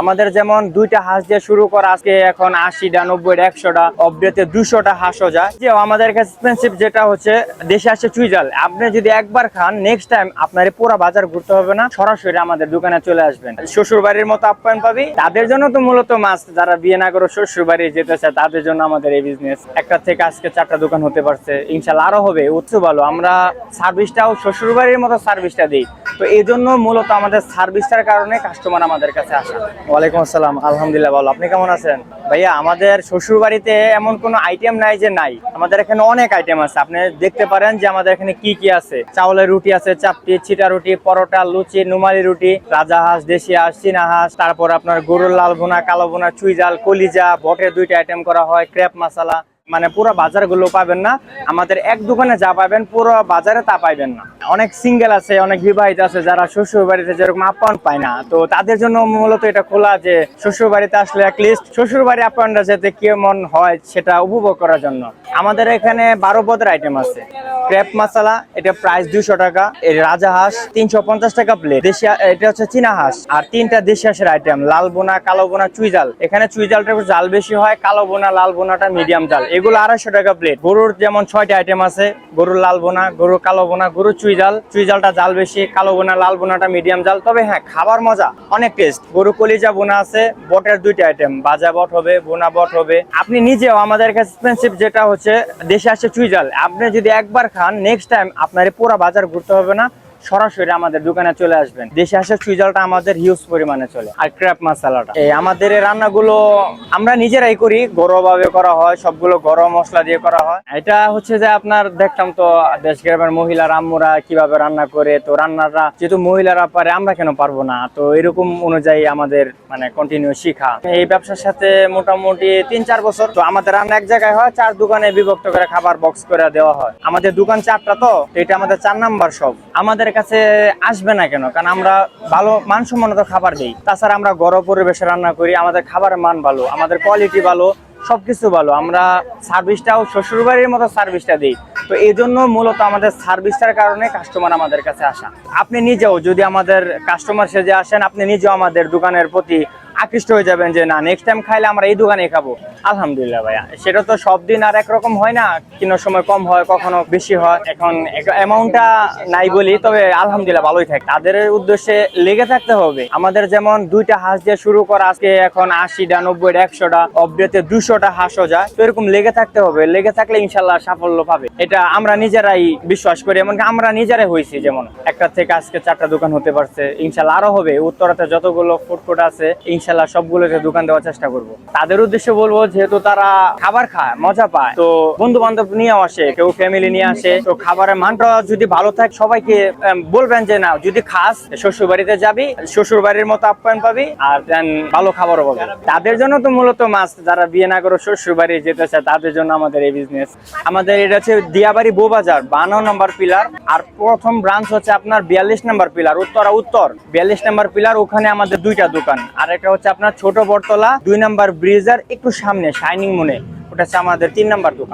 আমাদের যেমন দুইটা হাঁস দিয়ে শুরু করা, আজকে এখন আশিটা, নব্বইটা, একশোটা অবডেতে দুশোটা হাঁসও যায়। যে আমাদের এক্সপেন্সিভ যেটা হচ্ছে দেশে আসে চুইজাল। আপনি যদি একবার খান নেক্সট টাইম আপনার পুরো বাজার ঘুরতে হবে না, সরাসরি আমাদের দোকানে চলে আসবেন। শ্বশুর বাড়ির মতো আপ্যায়ন পাবি। তাদের জন্য তো মূলত মাছ, যারা বিয়ে না করে শ্বশুর বাড়ি যেতে চায়, তাদের জন্য আমাদের এই বিজনেস একটা থেকে আজকে চারটা দোকান হতে পারছে। ইনশাল্লাহ আরও হবে উচ্চ ভালো। আমরা সার্ভিসটাও শ্বশুর বাড়ির মতো সার্ভিসটা দিই। তো এই জন্য মূলত আমাদের সার্ভিসটার কারণে কাস্টমার আমাদের কাছে আসা। ওয়ালাইকুম আসসালাম, আলহামদুলিল্লাহ ভালো। আপনি কেমন আছেন? ভাইয়া, আমাদের শ্বশুর বাড়িতে এমন কোনো আইটেম নাই যে নাই। আমাদের এখানে অনেক আইটেম আছে। আপনি দেখতে পারেন যে আমাদের এখানে কি কি আছে। চাউলের রুটি আছে, চাপটি, ছিটা রুটি, পরোটা, লুচি নুমালি রুটি, রাজা হাঁস, দেশি হাঁস, চীনা হাঁস, তারপর আপনার গরুর লাল ভুনা, কালো ভুনা চুইজাল কলিজা, বটের দুইটা আইটেম করা হয় ক্রেপ মশলা মানে পুরো বাজারগুলো পাবেন না। আমাদের এক দোকানে যা পাবেন, পুরো বাজারে তা পাইবেন না। অনেক সিঙ্গেল আছে, অনেক বিবাহিত আছে, যারা শ্বশুর বাড়িতে যেরকম আপ্যায়ন পায় না। তো তাদের জন্য মূলত এটা খোলা যে শ্বশুর বাড়িতে আসলে লিস্ট শ্বশুর বাড়ি আপ্যায়নটা যাতে কেমন হয়, সেটা উপভোগ করার জন্য। আমাদের এখানে বারো পদের আইটেম আছে। ক্রেপ মশলা এটা প্রাইস দুশো টাকা। এর রাজা হাঁস, তিনশো পঞ্চাশ টাকা প্লেট দেশি, এটা হচ্ছে চীনা হাঁস। আর তিনটা দেশি হাঁসের আইটেম লাল বোনা, কালো বোনা চুইজাল এখানে চুইজালটা একটু জাল বেশি হয়, কালো বোনা, লাল বোনাটা মিডিয়াম জাল। এগুলো আড়াইশো টাকা প্লেট গরুর যেমন ছয়টা আইটেম আছে, গরুর লাল বোনা, গরুর কালো বোনা, গরুর চুইজাল চুইজালটা জাল বেশি, কালো বোনা, লাল বোনাটা মিডিয়াম জাল। তবে হ্যাঁ খাবার মজা, অনেক টেস্ট গরু কলিজা বোনা আছে, বটের দুইটা আইটেম বাজা বট হবে, বোনা বট হবে। আপনি নিজেও আমাদের এক্সপেন্সিভ যেটা হচ্ছে, দেশে আসে চুইজাল আপনি যদি একবার খান নেক্সট টাইম আপনার পুরো বাজার ঘুরতে হবে না। সরাসরি আমাদের দোকানে চলে আসবেন। দেশে আসে চুইজালটা আমাদের হিউজ পরিমাণে চলে। আর ক্র্যাপ মশলাটা এই আমাদের রান্নাগুলো আমরা নিজেরাই করি। গরমভাবে করা হয়, সবগুলো গরম মশলা দিয়ে করা হয়। এটা হচ্ছে যে আপনার দেখতাম তো, দেশ গ্রামের মহিলা আম্মুরা কীভাবে রান্না করে, তো রান্নাটা যেহেতু মহিলারা পারে, আমরা কেন পারব না? তো এরকম অনুযায়ী আমাদের মানে কন্টিনিউ শিখা। এই ব্যবসার সাথে মোটামুটি তিন চার বছর। তো আমাদের রান্না এক জায়গায় হয়, চার দোকানে বিভক্ত করে খাবার বক্স করে দেওয়া হয়। আমাদের দোকান চারটা তো এটা আমাদের চার নাম্বার সব আমাদের কাছে আসবে না কেন? কারণ আমরা ভালো মানসম্মত খাবার দিই। তাছাড়া আমরা গরম পরিবেশে রান্না করি, আমাদের খাবারের মান ভালো, আমাদের কোয়ালিটি ভালো, সবকিছু ভালো। আমরা সার্ভিসটাও শ্বশুরবাড়ির মতো সার্ভিসটা দিই। তো এই জন্য মূলত আমাদের সার্ভিসটার কারণে কাস্টমার আমাদের কাছে আসা। আপনি নিজেও যদি আমাদের কাস্টমার সেজে আসেন, আপনি নিজেও আমাদের দোকানের প্রতি আকৃষ্ট হয়ে যাবেন যে, না নেক্সট টাইম খাইলে আমরা এই দোকানে খাব। আলহামদুলিল্লাহ ভাইয়া। সেটা তো সব দিন আর একরকম হয় না। কোনো সময় কম হয়, কখনো বেশি হয়। এখন অ্যামাউন্টটা নাই বলি, তবে আলহামদুলিল্লাহ ভালোই থাকে। তাদের উদ্দেশ্যে লেগে থাকতে হবে। আমাদের যেমন দুইটা হাঁস দিয়ে শুরু করা, আজকে এখন আশিটা, নব্বইটা, একশোটা অবডেতে দুশোটা হাঁসও যায় তো এরকম লেগে থাকতে হবে। লেগে থাকলে ইনশাল্লাহ সাফল্য পাবে। এটা আমরা নিজেরাই বিশ্বাস করি, এমনকি আমরা নিজেরাই হয়েছি যেমন। একটা থেকে আজকে চারটা দোকান হতে পারছে। ইনশাল্লাহ আরও হবে। উত্তরাতে যতগুলো ফুড কোর্ট আছে, ইনশাল্লাহ সবগুলোতে দোকান দেওয়ার চেষ্টা করব। তাদের উদ্দেশ্যে বলব যেহেতু তারা খাবার খায় মজা পায় তো বন্ধু বান্ধব নিয়েও আসে কেউ ফ্যামিলি নিয়ে আসে তো খাবারের মানটা যদি ভালো থাকে সবাইকে বলবেন যে না যদি খাস শ্বশুর বাড়িতে যাবি শ্বশুর বাড়ির মতো আপ্যায়ন পাবি আর ভালো খাবারও পাবি। তাদের জন্য তো মূলত মাছ যারা বিয়ে না করে শ্বশুর বাড়ি যেতে চায় তাদের জন্য আমাদের এই বিজনেস আমাদের এটা হচ্ছে দিয়াবাড়ি বউবাজার বান্ন নম্বর পিলার আর প্রথম ব্রাঞ্চ হচ্ছে আপনার বিয়াল্লিশ নম্বর পিলার উত্তরা উত্তর। বিয়াল্লিশ নম্বর পিলার ওখানে আমাদের দুইটা দোকান আর একটা হচ্ছে আপনার ছোট বটতলা, দুই নাম্বার ব্রিজার একটু সামনে শাইনিং মনে ওটা হচ্ছে আমাদের তিন নাম্বার দোকান।